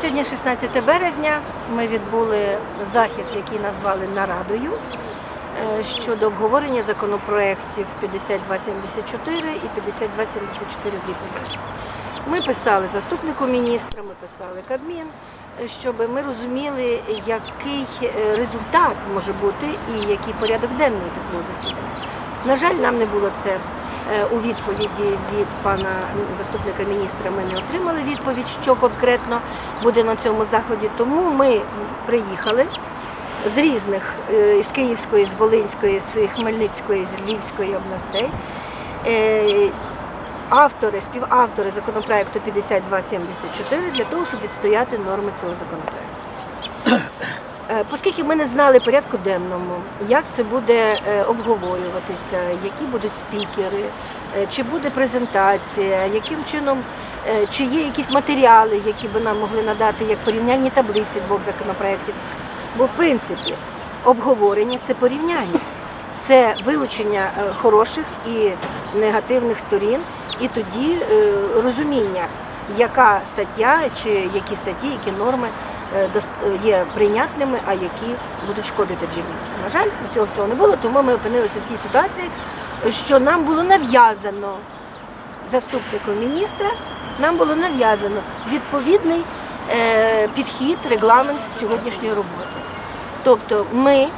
сьогодні 16 березня. Ми відбули захід, який назвали нарадою е, щодо обговорення законопроєктів 5274 і 5274 відповідь. Ми писали заступнику міністра, ми писали Кабмін, щоб ми розуміли, який е, результат може бути і який порядок денний такого засідання. На жаль, нам не було це у відповіді від пана заступника міністра. Ми не отримали відповідь, що конкретно буде на цьому заході. Тому ми приїхали з різних е, з Київської, з Волинської, з Хмельницької, з Львівської областей. Е, Автори, співавтори законопроекту 5274 для того, щоб відстояти норми цього законопроекту. Е, Оскільки ми не знали порядку денному, як це буде е, обговорюватися, які будуть спікери, е, чи буде презентація, яким чином, чи є якісь матеріали, які би нам могли надати, як порівняльні таблиці двох законопроєктів. Бо в принципі обговорення це порівняння, це вилучення хороших і негативних сторін, і тоді розуміння, яка стаття чи які статті, які норми є прийнятними, а які будуть шкодити бджільництву. На жаль, цього всього не було, тому ми опинилися в тій ситуації, що нам було нав'язано заступником міністра, нам було нав'язано відповідний е, підхід, регламент сьогоднішньої роботи. Тобто ми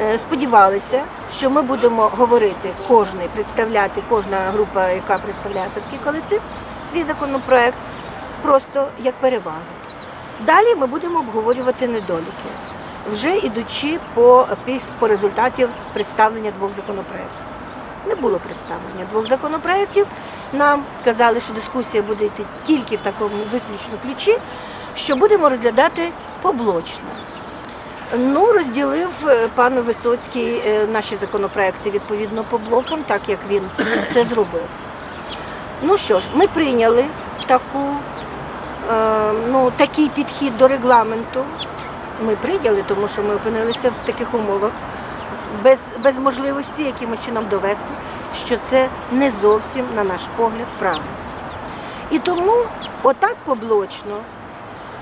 е, сподівалися, що ми будемо говорити кожний, представляти кожна група, яка представляє авторський колектив, свій законопроект просто як перевагу. Далі ми будемо обговорювати недоліки, вже ідучи по, по результатів представлення двох законопроєктів. Не було представлення двох законопроєктів. Нам сказали, що дискусія буде йти тільки в такому виключно ключі, що будемо розглядати поблочно. Ну, розділив е, пан Висоцький е, наші законопроекти відповідно по блокам, так як він це зробив. Ну що ж, ми прийняли таку, ну, такий підхід до регламенту. Ми прийняли, тому що ми опинилися в таких умовах, без, без можливості якимось чином довести, що це не зовсім, на наш погляд, правильно. І тому отак поблочно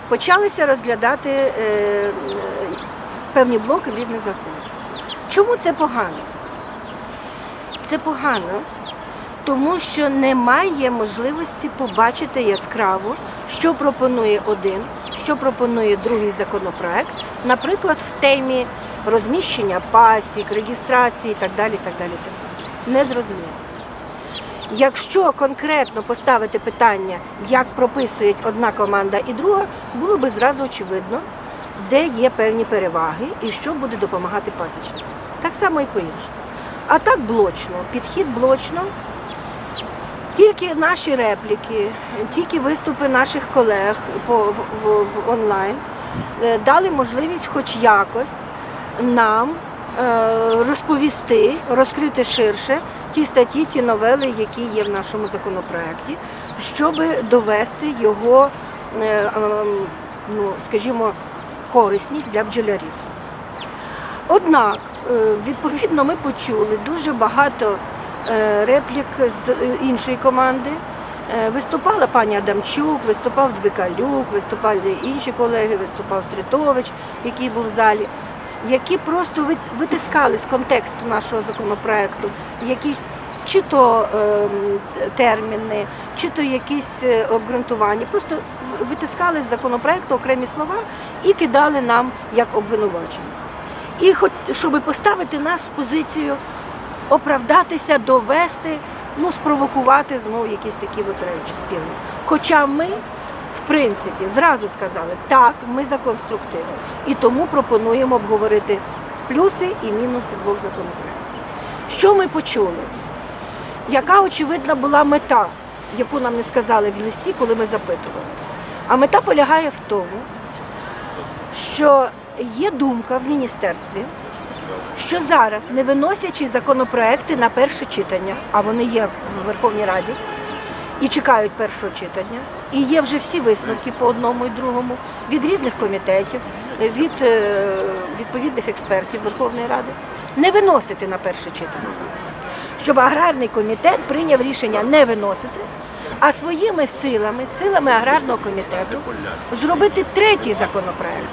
почалися розглядати е, е, певні блоки різних законах. Чому це погано? Це погано, тому що немає можливості побачити яскраво, що пропонує один, що пропонує другий законопроект, наприклад, в темі розміщення пасік, реєстрації і так далі. так далі, так далі. Не зрозуміло. Якщо конкретно поставити питання, як прописують одна команда і друга, було би зразу очевидно, де є певні переваги і що буде допомагати пасічнику. Так само і по-іншому. А так блочно, підхід блочно. Тільки наші репліки, тільки виступи наших колег по, в, в, в онлайн е, дали можливість хоч якось нам е, розповісти, розкрити ширше ті статті, ті новели, які є в нашому законопроекті, щоб довести його, е, ем, ну, скажімо, корисність для бджолярів. Однак, відповідно, ми почули дуже багато реплік з е, іншої команди. Е, Виступала пані Адамчук, виступав Двикалюк, виступали інші колеги, виступав Стрітович, який був в залі, які просто витискали з контексту нашого законопроекту якісь чи то терміни, чи то якісь е, обґрунтування. Просто витискали з законопроекту окремі слова і кидали нам як обвинувачення. І хоч щоб поставити нас в позицію оправдатися, довести, ну спровокувати знову якісь такі от речі спільні. Хоча ми, в принципі, зразу сказали, так, ми за конструктив. І тому пропонуємо обговорити плюси і мінуси двох законопроєктів. Що ми почули? Яка очевидна була мета, яку нам не сказали в листі, коли ми запитували? А мета полягає в тому, що є думка в міністерстві, що зараз, не виносячи законопроекти на перше читання, а вони є в Верховній Раді і чекають першого читання, і є вже всі висновки по одному і другому від різних комітетів, від е, відповідних експертів Верховної Ради, не виносити на перше читання. Щоб аграрний комітет прийняв рішення не виносити, а своїми силами, силами аграрного комітету, зробити третій законопроект,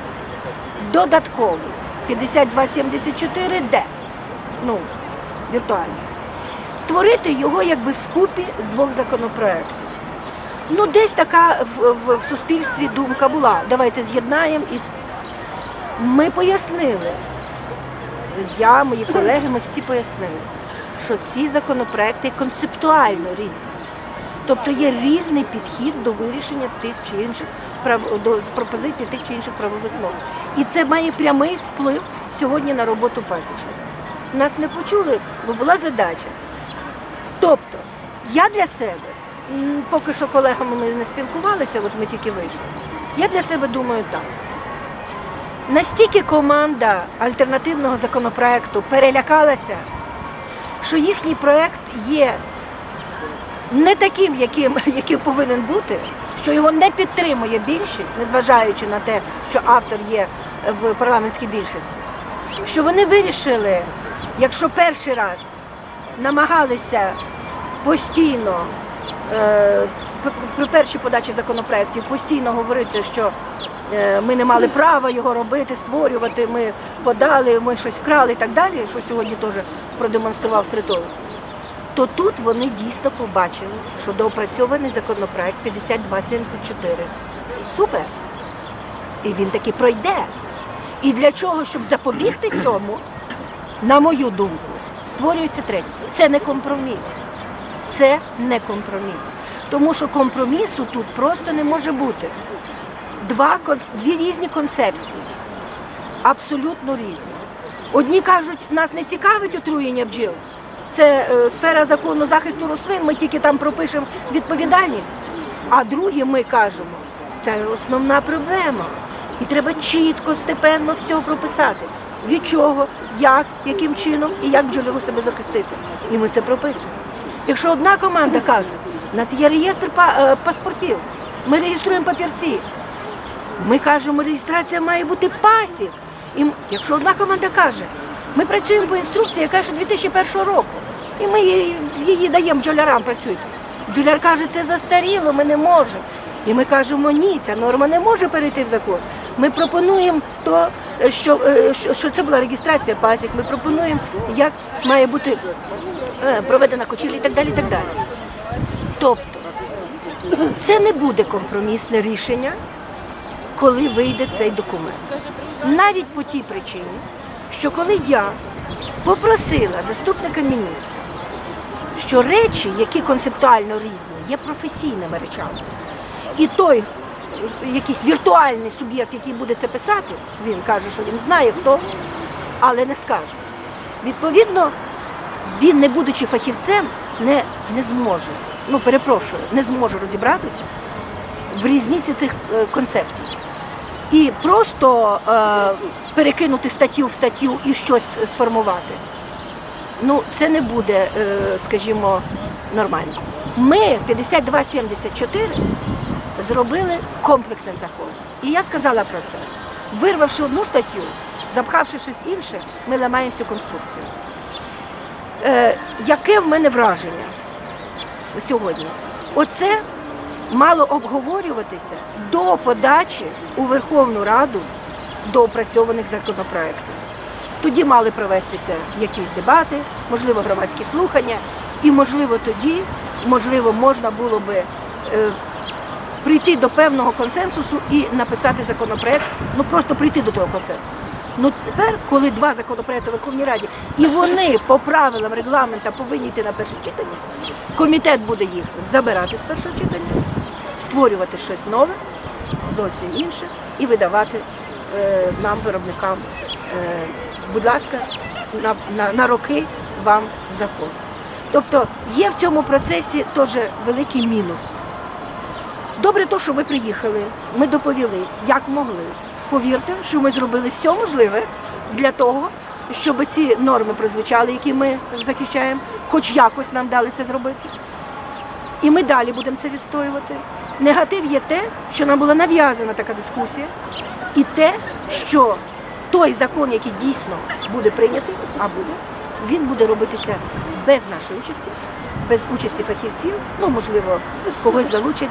додатковий 5274Д, ну, віртуально. Створити його якби вкупі з двох законопроєктів. Ну, десь така в, в, в суспільстві думка була. Давайте з'єднаємо і ми пояснили. Я, мої колеги, ми всі пояснили, що ці законопроекти концептуально різні. Тобто є різний підхід до вирішення тих чи інших до пропозицій тих чи інших правових норм. І це має прямий вплив сьогодні на роботу пасічника. Нас не почули, бо була задача. Тобто, я для себе, поки що колегами ми не спілкувалися, от ми тільки вийшли. Я для себе думаю так. Настільки команда альтернативного законопроекту перелякалася, що їхній проект є не таким, яким, яким повинен бути, що його не підтримує більшість, незважаючи на те, що автор є в парламентській більшості. Що вони вирішили, якщо перший раз намагалися постійно е, при першій подачі законопроєктів постійно говорити, що е, ми не мали права його робити, створювати, ми подали, ми щось вкрали і так далі, що сьогодні теж продемонстрував Стритовик то тут вони дійсно побачили, що доопрацьований законопроект 5274. Супер! І він таки пройде. І для чого, щоб запобігти цьому, на мою думку, створюється третє. Це не компроміс. Це не компроміс. Тому що компромісу тут просто не може бути. Два, дві різні концепції, абсолютно різні. Одні кажуть, нас не цікавить отруєння бджіл. Це е, сфера закону захисту рослин, ми тільки там пропишемо відповідальність. А другі ми кажемо, це основна проблема. І треба чітко, степенно все прописати. Від чого, як, яким чином і як бджоляру себе захистити. І ми це прописуємо. Якщо одна команда каже, у нас є реєстр е, паспортів, ми реєструємо папірці. Ми кажемо, реєстрація має бути пасік. І якщо одна команда каже, ми працюємо по інструкції, яка ще 2001 року, і ми її, її даємо бджолярам працюйте. Бджоляр каже, це застаріло, ми не можемо. І ми кажемо, ні, ця норма не може перейти в закон. Ми пропонуємо то, е, що, е, що, що це була реєстрація пасік. Ми пропонуємо, як має бути е, проведена кочівля і так далі. І так далі. Тобто, це не буде компромісне рішення, коли вийде цей документ. Навіть по тій причині, що коли я попросила заступника міністра, що речі, які концептуально різні, є професійними речами, і той якийсь віртуальний суб'єкт, який буде це писати, він каже, що він знає хто, але не скаже. Відповідно, він, не будучи фахівцем, не, не зможе, ну перепрошую, не зможе розібратися в різниці тих е, концептів. І просто е, перекинути статтю в статтю і щось сформувати. Ну, це не буде, е, скажімо, нормально. Ми 5274 зробили комплексним законом. І я сказала про це. Вирвавши одну статтю, запхавши щось інше, ми ламаємо всю конструкцію. Е, яке в мене враження сьогодні? Оце мало обговорюватися до подачі у Верховну Раду до опрацьованих законопроєктів. Тоді мали провестися якісь дебати, можливо, громадські слухання, і можливо тоді, можливо, можна було би е, прийти до певного консенсусу і написати законопроект, ну просто прийти до того консенсусу. Ну тепер, коли два законопроекти в Верховній Раді, і вони по правилам регламента повинні йти на перше читання, комітет буде їх забирати з першого читання, створювати щось нове, зовсім інше, і видавати е, нам, виробникам, е, будь ласка, на, на, на роки вам закон. Тобто є в цьому процесі теж великий мінус. Добре, то, що ми приїхали, ми доповіли, як могли. Повірте, що ми зробили все можливе для того, щоб ці норми прозвучали, які ми захищаємо, хоч якось нам дали це зробити. І ми далі будемо це відстоювати. Негатив є те, що нам була нав'язана така дискусія, і те, що той закон, який дійсно буде прийнятий, а буде, він буде робитися без нашої участі, без участі фахівців, ну можливо, когось залучать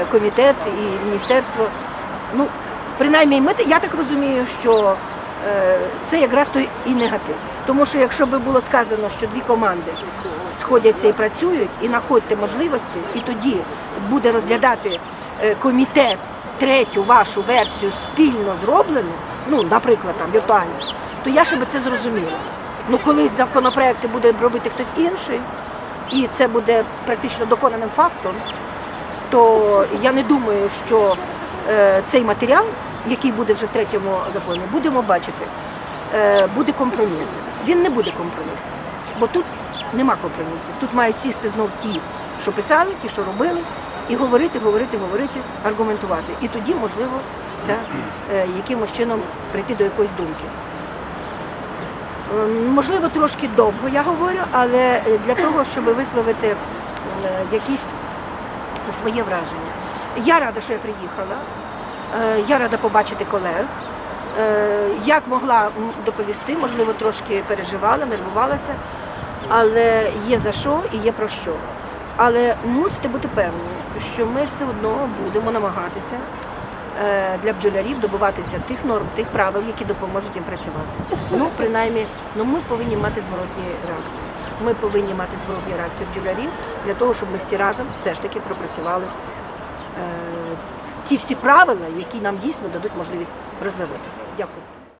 е, комітет і міністерство. Ну, принаймні, ми, я так розумію, що е, це якраз той і негатив. Тому що якщо би було сказано, що дві команди сходяться і працюють, і знаходьте можливості, і тоді буде розглядати е, комітет третю вашу версію спільно зроблену, ну, наприклад, там віртуально, то я ще би це зрозуміла. Ну, коли законопроекти буде робити хтось інший, і це буде практично доконаним фактом, то я не думаю, що е, цей матеріал, який буде вже в третьому законі, будемо бачити, е, буде компромісним. Він не буде компромісним, бо тут нема компромісів. Тут мають сісти знов ті, що писали, ті, що робили, і говорити, говорити, говорити, аргументувати. І тоді, можливо, да, е, якимось чином прийти до якоїсь думки. Е, Можливо, трошки довго я говорю, але для того, щоб висловити е, якісь своє враження. Я рада, що я приїхала. Е, Я рада побачити колег. Е, Як могла доповісти, можливо, трошки переживала, нервувалася, але є за що і є про що. Але мусите бути певні, що ми все одно будемо намагатися е, для бджолярів добуватися тих норм, тих правил, які допоможуть їм працювати. Ну, принаймні, ну ми повинні мати зворотні реакцію. Ми повинні мати зворотні реакцію бджолярів для того, щоб ми всі разом все ж таки пропрацювали ті всі правила, які нам дійсно дадуть можливість розвиватися. Дякую.